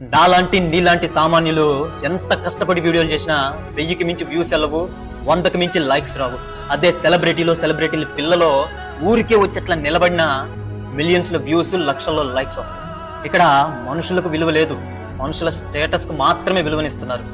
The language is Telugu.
నాలాంటి నీలాంటి సామాన్యులు ఎంత కష్టపడి వీడియోలు చేసినా వెయ్యికి మించి వ్యూస్ వెళ్ళవు వందకి మించి లైక్స్ రావు. అదే సెలబ్రిటీలో సెలబ్రిటీల పిల్లలో ఊరికే వచ్చేట్లా నిలబడిన మిలియన్స్లో వ్యూస్ లక్షల్లో లైక్స్ వస్తాయి. ఇక్కడ మనుషులకు విలువ లేదు. మనుషుల స్టేటస్కు మాత్రమే విలువనిస్తున్నారు.